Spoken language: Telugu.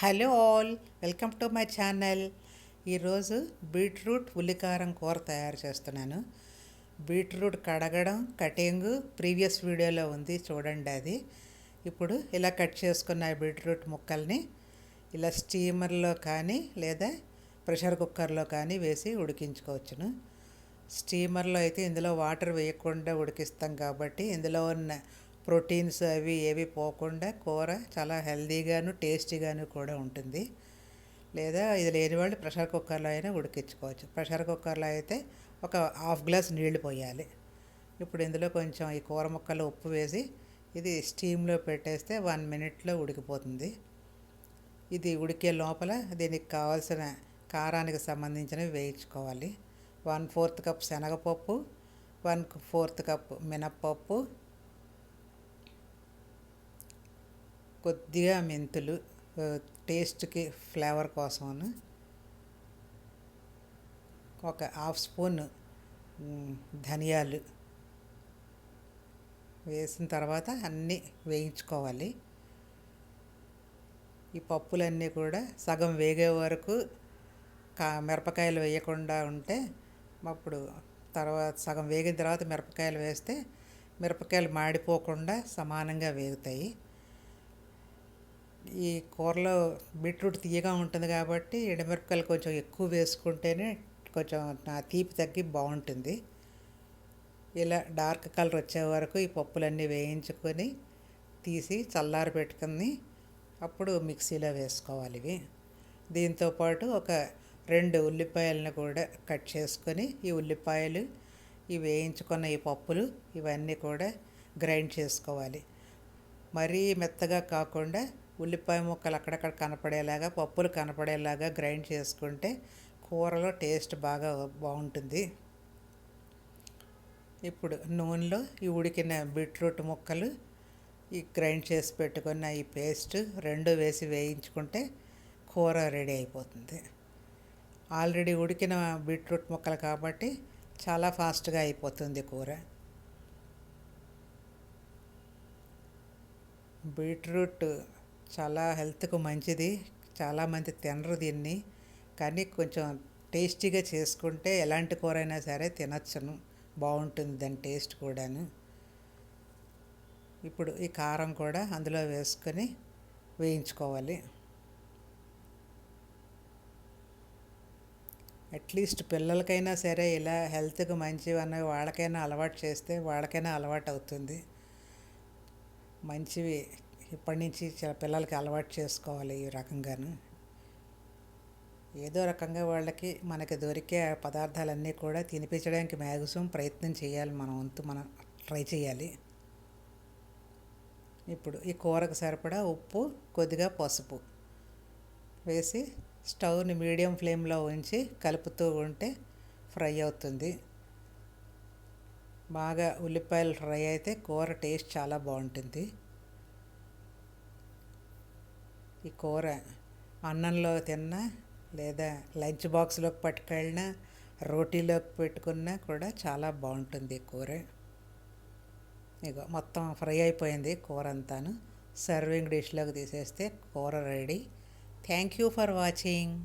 Hello all welcome to my channel. ఈరోజు బీట్రూట్ ఉల్లికారం కూర తయారు చేస్తున్నాను. బీట్రూట్ కడగడం కటింగ్ ప్రీవియస్ వీడియోలో ఉంది చూడండి అది. ఇప్పుడు ఇలా కట్ చేసుకున్న బీట్రూట్ ముక్కల్ని ఇలా స్టీమర్లో కానీ లేదా ప్రెషర్ కుక్కర్లో కానీ వేసి ఉడికించుకోవచ్చును. స్టీమర్లో అయితే ఇందులో వాటర్ వేయకుండా ఉడికిస్తాం కాబట్టి ఇందులో ఉన్న ప్రోటీన్స్ అవి ఏవి పోకుండా కూర చాలా హెల్దీగాను టేస్టీగాను కూడా ఉంటుంది. లేదా ఇది లేని వాళ్ళు ప్రెషర్ కుక్కర్లో అయినా ఉడికించుకోవచ్చు. ప్రెషర్ కుక్కర్లో అయితే ఒక హాఫ్ గ్లాస్ నీళ్ళు పోయాలి. ఇప్పుడు ఇందులో కొంచెం ఈ కూర ముక్కలు ఉప్పు వేసి ఇది స్టీమ్లో పెట్టేస్తే వన్ మినిట్లో ఉడికిపోతుంది. ఇది ఉడికే లోపల దీనికి కావాల్సిన కారానికి సంబంధించినవి వేయించుకోవాలి. వన్ ఫోర్త్ కప్ శనగపప్పు వన్ ఫోర్త్ కప్ మినప్పప్పు కొద్దిగా మెంతులు టేస్ట్కి ఫ్లేవర్ కోసము ఒక హాఫ్ స్పూన్ ధనియాలు వేసిన తర్వాత అన్నీ వేయించుకోవాలి. ఈ పప్పులన్నీ కూడా సగం వేగే వరకు కా మిరపకాయలు వేయకుండా ఉంటే అప్పుడు తర్వాత సగం వేగిన తర్వాత మిరపకాయలు వేస్తే మిరపకాయలు మాడిపోకుండా సమానంగా వేగుతాయి. ఈ కూరలో బీట్రూట్ తీయగా ఉంటుంది కాబట్టి ఎండుమిరపకాయలు కొంచెం ఎక్కువ వేసుకుంటేనే కొంచెం నా తీపి తగ్గి బాగుంటుంది. ఇలా డార్క్ కలర్ వచ్చే వరకు ఈ పప్పులన్నీ వేయించుకొని తీసి చల్లారి పెట్టుకుని అప్పుడు మిక్సీలో వేసుకోవాలి ఇవి. దీంతోపాటు ఒక రెండు ఉల్లిపాయలను కూడా కట్ చేసుకొని ఈ ఉల్లిపాయలు ఈ వేయించుకున్న ఈ పప్పులు ఇవన్నీ కూడా గ్రైండ్ చేసుకోవాలి. మరీ మెత్తగా కాకుండా ఉల్లిపాయ ముక్కలు అక్కడక్కడ కనపడేలాగా పప్పులు కనపడేలాగా గ్రైండ్ చేసుకుంటే కూరలో టేస్ట్ బాగా బాగుంటుంది. ఇప్పుడు నూనెలో ఈ ఉడికిన బీట్రూట్ ముక్కలు ఈ గ్రైండ్ చేసి పెట్టుకున్న ఈ పేస్ట్ రెండు వేసి వేయించుకుంటే కూర రెడీ అయిపోతుంది. ఆల్రెడీ ఉడికిన బీట్రూట్ ముక్కలు కాబట్టి చాలా ఫాస్ట్గా అయిపోతుంది కూర. బీట్రూట్ చాలా హెల్త్కు మంచిది. చాలామంది తినరు దీన్ని. కానీ కొంచెం టేస్టీగా చేసుకుంటే ఎలాంటి కూర అయినా సరే తినచ్చును. బాగుంటుంది దాని టేస్ట్ కూడాను. ఇప్పుడు ఈ కారం కూడా అందులో వేసుకొని వేయించుకోవాలి. అట్లీస్ట్ పిల్లలకైనా సరే ఇలా హెల్త్కి మంచివి అన్నవి వాళ్ళకైనా అలవాటు చేస్తే వాళ్ళకైనా అలవాటు అవుతుంది. మంచివి ఇప్పటి నుంచి పిల్లలకి అలవాటు చేసుకోవాలి ఈ రకంగాను. ఏదో రకంగా వాళ్ళకి మనకి దొరికే పదార్థాలన్నీ కూడా తినిపించడానికి మ్యాక్సిమం ప్రయత్నం చేయాలి మనం వంతు మనం ట్రై చేయాలి. ఇప్పుడు ఈ కూరకు సరిపడా ఉప్పు కొద్దిగా పసుపు వేసి స్టవ్ని మీడియం ఫ్లేమ్లో ఉంచి కలుపుతూ ఉంటే ఫ్రై అవుతుంది. బాగా ఉల్లిపాయలు ఫ్రై అయితే కూర టేస్ట్ చాలా బాగుంటుంది. ఈ కూర అన్నంలో తిన్నా లేదా లంచ్ బాక్స్లోకి పట్టుకెళ్ళినా రోటీలోకి పెట్టుకున్నా కూడా చాలా బాగుంటుంది కూర. ఇగో మొత్తం ఫ్రై అయిపోయింది కూర అంతాను. సర్వింగ్ డిష్లోకి తీసేస్తే కూర ready. Thank you for watching.